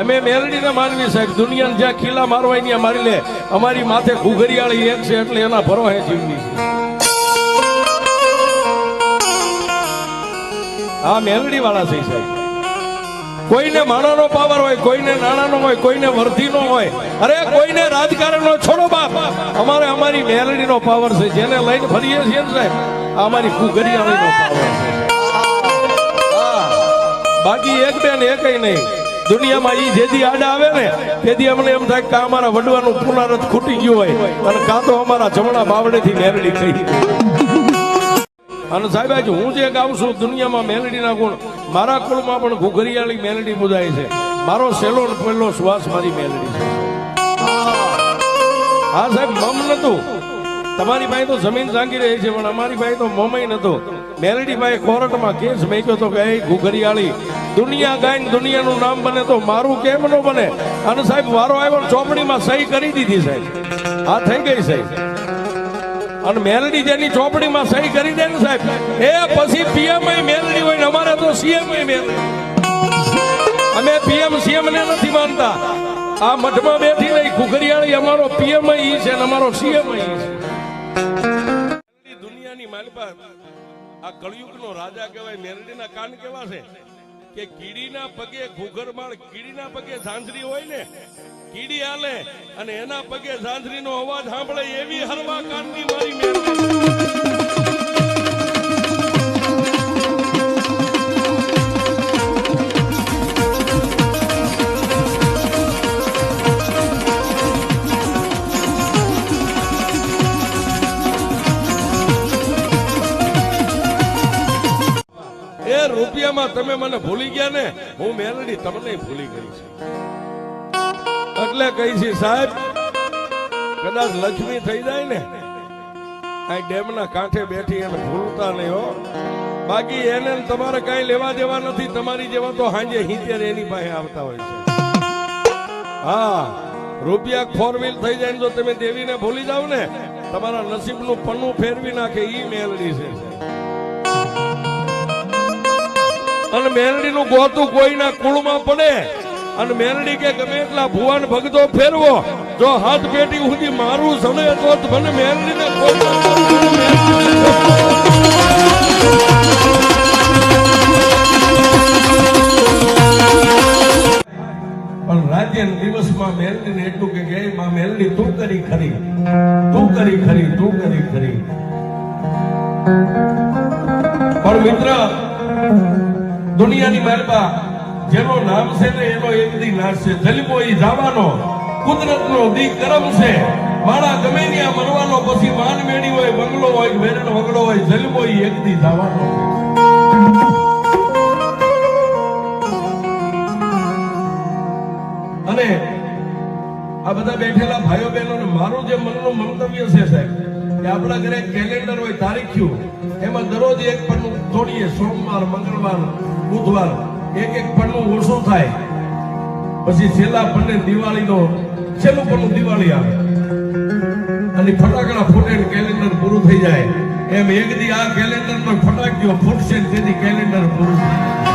અમે મેલડીને માનવી સાહેબ, દુનિયાને જ્યાં ખીલા મારવાય ત્યાં મારી લે અમારી માથે ઘુઘરિયાળી એક છે એટલે એના ભરોહે જીવની છે. આ મેલડી વાળા છે સાહેબ. કોઈને માણાનો પાવર હોય, કોઈને નાણાનો હોય, કોઈને વર્ધીનો હોય, અરે કોઈને રાજકારણનો છોડો બાપ. અમારે અમારી મેલડીનો પાવર છે, જેને લઈને ફરીએ છીએ ને સાહેબ અમારી ઘુઘરિયાળીનો પાવર છે. હા. બાકી એક બેન, એકય નહીં. દુનિયામાં એ જેથી આડા આવે ને, તેથી અમને એમ થાય કે અમારા વડવાનું પુનરત ખૂટી ગયું હોય. અને કાં તો અમારા જમણા બાવડેથી મેલડી થઈ. અને સાહેબ, આજ હું જે ગાઉં છું, દુનિયામાં મેલડીના ગુણ. મારા કુળમાં પણ ઘુઘરિયાળી મેલડી બુધાય છે. મારો સેલો પહેલો શ્વાસ મારી મેલડી છે. હા, સાહેબ, મમ નતું. તમારી પાસે તો જમીન જાંગી રહી છે, પણ અમારી પાસે તો મોમય નતો મેલડી ભાઈ કોર્ટમાં કેસ મેક્યો તો કે ઘુઘરિયાળી દુનિયા ગાઈને દુનિયાનું નામ બને તો મારું કેમ ન બને? અને સાહેબ, વારો આવ્યો ચોપડીમાં સહી કરી દીધી, સાહેબ. આ થઈ ગઈ, સાહેબ. અને મેલડી જેની ચોપડીમાં સહી કરી દે ને, સાહેબ, એ પછી પીએમ મેલડી હોય ને, અમારે તો સીએમ મેલડી અમે પીએમ, સીએમ ને નથી માનતા. આ મઠમાં બેઠી નહીં ઘુઘરિયાળી અમારો પીએમ છે ને, અમારો સીએમ છે. દુનિયાની માલપા આ કળિયુગનો રાજા કહેવાય, મેરડીના કાન કેવા છે? કે કીડીના પગે ઘુઘરમાળ કીડીના પગે ઝાંઝરી હોય ને, કીડી આલે અને એના પગે ઝાંઝરીનો અવાજ સાંભળે એવી હરવા કાનની મારી મેલડી એ રૂપિયામાં તમે મને ભૂલી ગયા ને, હું મેલડી તમને ભૂલી ગઈ છે. એટલે કહી છે, સાહેબ, કદાચ લક્ષ્મી થઈ જાય ને, આ ડેમના કાંઠે બેઠી એને ભૂલતા નહીં હો. બાકી એને તમારે કઈ લેવા દેવા નથી, તમારી જેવા તો હાંજે હિંતેર એની પાસે આવતા હોય છે. હા, રૂપિયા ફોર વ્હીલ થઈ જાય જો તમે દેવીને ભૂલી જાવ ને, તમારા નસીબનું પન્નું ફેરવી નાખે, ઈ મેલડી છે. અને મેલડી નું ગોતું કોઈના કુળમાં પડે. અને મેલડી કે ગમે એટલા ભુવન ભગતો ફેરવો. જો હાથ પેટી સુધી મારું સડે તો મને મેલડી ને પણ રાજ્ય દિવસમાં મેલડી ને એટલું કે કે, માં મેલડી, તું કરી ખરી. તું કરી ખરી, તું કરી ખરી. પણ મિત્ર દુનિયાની મહેરબા જેનો નામ છે ને એનો એક દી નાશ છે. જલમો ઈ જવાનો, કુદરતનો દી કરમ છે. માળા ગમે ત્યાં મરવાનો, પછી માન મેળી હોય, બંગલો હોય વેરણ વગડો હોય, જલમો ઈ એક દી જવાનો. અને આ બધા બેઠેલા ભાઈઓ બહેનો મારું જે મનનું મંતવ્ય છે સાહેબ કે આપણા ઘરે કેલેન્ડર હોય તારીખ્યું એમાં દરરોજ એક પન્નું તોડીએ સોમવાર, મંગળવાર, બુધવાર, એક એક પન્નું ઓછું થાય. પછી છેલ્લા પન્ને દિવાળીનો, છેલ્લું પન્નું દિવાળી આવે. અને ફટાકડા ફૂટે કેલેન્ડર પૂરું થઈ જાય. એમ એક દી આ કેલેન્ડર પર ફટાક્યો ફૂટશે તેથી કેલેન્ડર પૂરું થાય.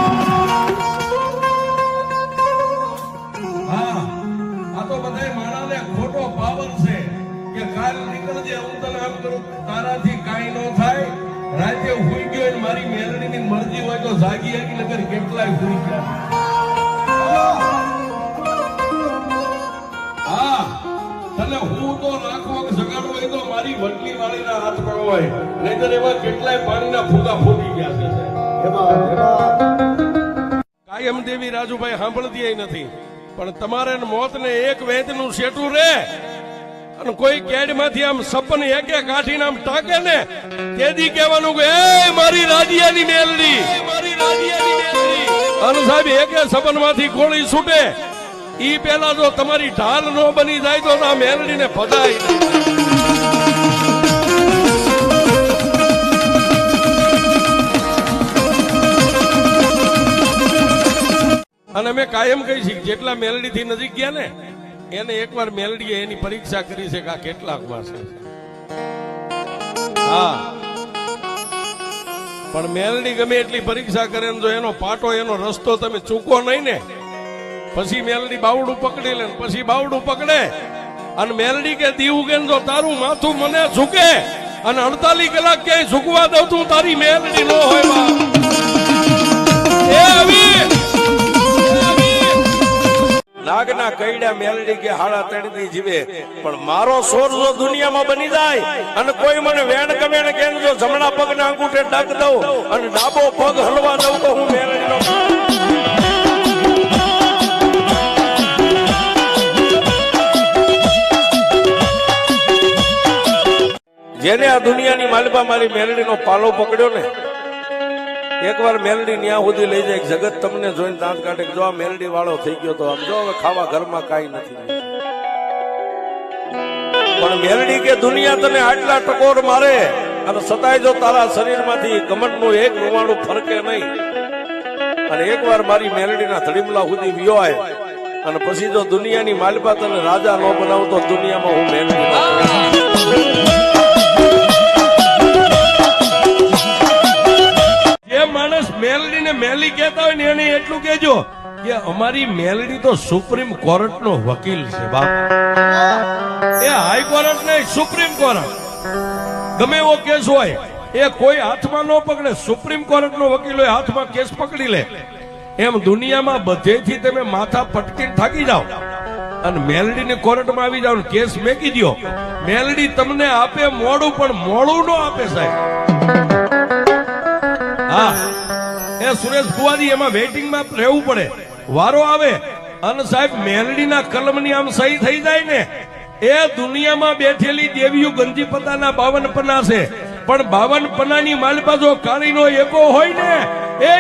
કાલ હું તને આમ કરું, તારાથી કાંઈ ન થાય. મારી મેલડીની હોય તો હા તો રાખવો જગાડવો હોય તો મારી વડલી હાથ પર હોય. નહીતર એવા કેટલાય પાણીના ફૂગા ફૂટી ગયા છે કાયમ દેવી રાજુભાઈ સાંભળતી નથી. પણ તમારે મોત ને એક વેદનું શેઠું રે. અને કોઈ કેડમાંથી આમ સપન એકે કાઢીને આમ ટાકે ને તેથી કહેવાનું કે એ મારી રાજીયાની મેલડી. મારી રાજીયાની મેલડી. અને સાહેબ એકે સપનમાંથી ગોળી છૂટે. ઈ પેલા જો તમારી ઢાલ નો બની જાય તો આ મેલડીને ફસાય અને મેં કાયમ કહી છે કે જેટલા મેલડી થી નજીક ગયા ને એને એકવાર મેલડીએ એની પરીક્ષા કરી છે કે આ કેટલાકમાં હા. પણ મેલડી ગમે એટલી પરીક્ષા કરે ને જો એનો પાટો, એનો રસ્તો તમે ચૂકો નહીં ને, પછી મેલડી બાવડું પકડી લે પછી બાવડું પકડે. અને મેલડી કે દીવું કે જો તારું માથું મને ઝૂકે અને અડતાલીસ કલાક ક્યાંય ઝૂકવા દઉં તું, તારી મેલડી નો હોય બાપ. નાગના કઈડા મેલડી કે હાડા તણથી જીવે. પણ મારો સોર જો દુનિયામાં બની જાય અને કોઈ મને વેણ કમેણ કે જો જમણા પગના અંગૂઠે ડાક દઉં અને ડાબો પગ હલવા દઉં તો હું મેલડીનો જેને આ દુનિયાની માલિપા મારી મેલડીનો પાલો પકડ્યો ને એકવાર મેલડી ન્યા સુધી લઈ જાય, જગત તમને જોઈને દાંત કાઢે જો આ મેલડી વાળો થઈ ગયો તો આમ, જો હવે ખાવા ઘરમાં કાંઈ નથી પણ મેલડી કે દુનિયા તને આટલા ટકોર મારે, અને સતાય જો તારા શરીરમાંથી ગમનનું એક રૂવાણું ફરકે નહીં. અને એકવાર મારી મેલડીના ધડીમલા સુધી વિયોય અને પછી જો દુનિયાની માલિપા તને રાજા ન બનાવું તો દુનિયામાં હું મેલડી કહેતા હોય ને એને એટલું કહેજો કે અમારી મેલડી તો સુપ્રીમ કોર્ટ નો વકીલ છે એ હાઈ નહીં, સુપ્રીમ કોર્ટ. ગમે એવો કેસ હોય, એ કોઈ હાથમાં ન પકડે, સુપ્રીમ કોર્ટ નો વકીલ હોય, હાથમાં કેસ પકડી લે. એમ દુનિયામાં બધેથી તમે માથા પટકીને થાકી જાઓ. અને મેલડીની કોર્ટમાં આવી જાઓ કેસ મેકી દ્યો. મેલડી તમને આપે, મોડું પણ મોડું ન આપે, સાહેબ. એ સુરેશ ફુવાજી એમાં વેઇટિંગમાં રહેવું પડે. વારો આવે, અને સાહેબ મેલડીના કલમની આમ સહી થઈ જાય ને, એ દુનિયામાં બેઠેલી દેવીઓ ગંજી પતાના બાવન પના છે. પણ બાવન પન્નાની માલિપા જો કાળીનો એકો હોય ને, એ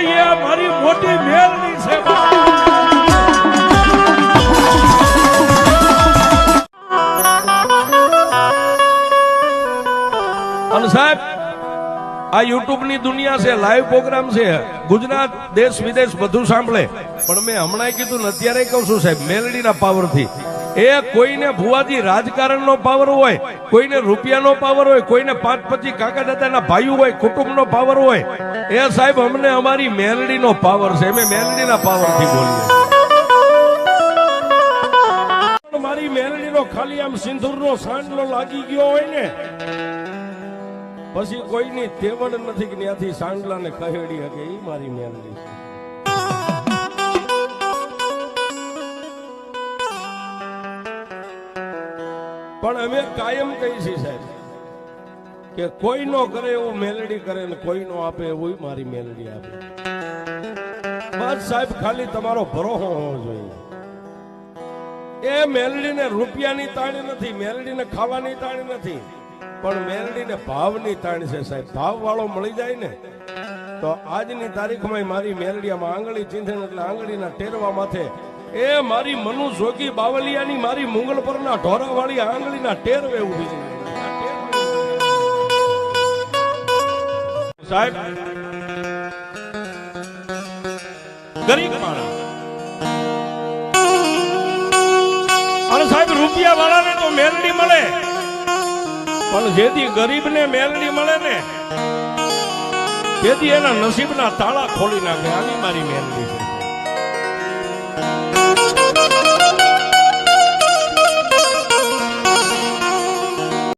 મારી મોટી મેલડી છે. સાહેબ આ યુટ્યુબની દુનિયા છે, લાઈવ પ્રોગ્રામ છે. ગુજરાત, દેશ, વિદેશ બધું સાંભળે. પણ મેં હમણાં કીધું અત્યારે કહું છું સાહેબ, મેલડીના પાવરથી એ કોઈને ભુવાજી રાજકારણ નો પાવર હોય, કોઈને રૂપિયાનો પાવર હોય, કોઈને પાંચ પચીસ કાકા દાદાના ભાઈઓ હોય, કુટુંબનો પાવર હોય, એ સાહેબ અમને અમારી મેલડીનો પાવર છે. અમે મેલડીના પાવરથી બોલીએ. મારી મેલડીનો ખાલી આમ સિંદૂરનો સાંડલો લાગી ગયો હોય ને પછી કોઈની તેવડ નથી કે ત્યાંથી સાંડલાને કહેડી શકે એ મારી છે. પણ અમે કાયમ કહી છીએ સાહેબ કે કોઈ નો કરે એવું મેલડી કરે ને કોઈ નો આપે એવું મારી મેલડી આપે. બસ સાહેબ, ખાલી તમારો ભરોસો હોવો જોઈએ. એ મેલડીને રૂપિયાની તાળી નથી, મેલડીને ખાવાની તાળી નથી. પણ મેલડીને ભાવની તાણી છે સાહેબ. ભાવ વાળો મળી જાય ને, તો આજની તારીખમાં મારી મેલડીયામાં આંગળી ચીંધે એટલે આંગળીના ટેરવા માથે એ મારી મનુ જોગી બાવલિયાની મારી મુંગલ પરના ઢોરાવાળી આંગળીના ટેરવે ઊભી છે. સાહેબ, ગરીબ માણસ. અને સાહેબ રૂપિયા વાળાને તો મેલડી મળે. પણ જેથી ગરીબને મેલડી મળે ને, તેથી એના નસીબના તાળા ખોલી નાખે. આની મારી મેલડી છે.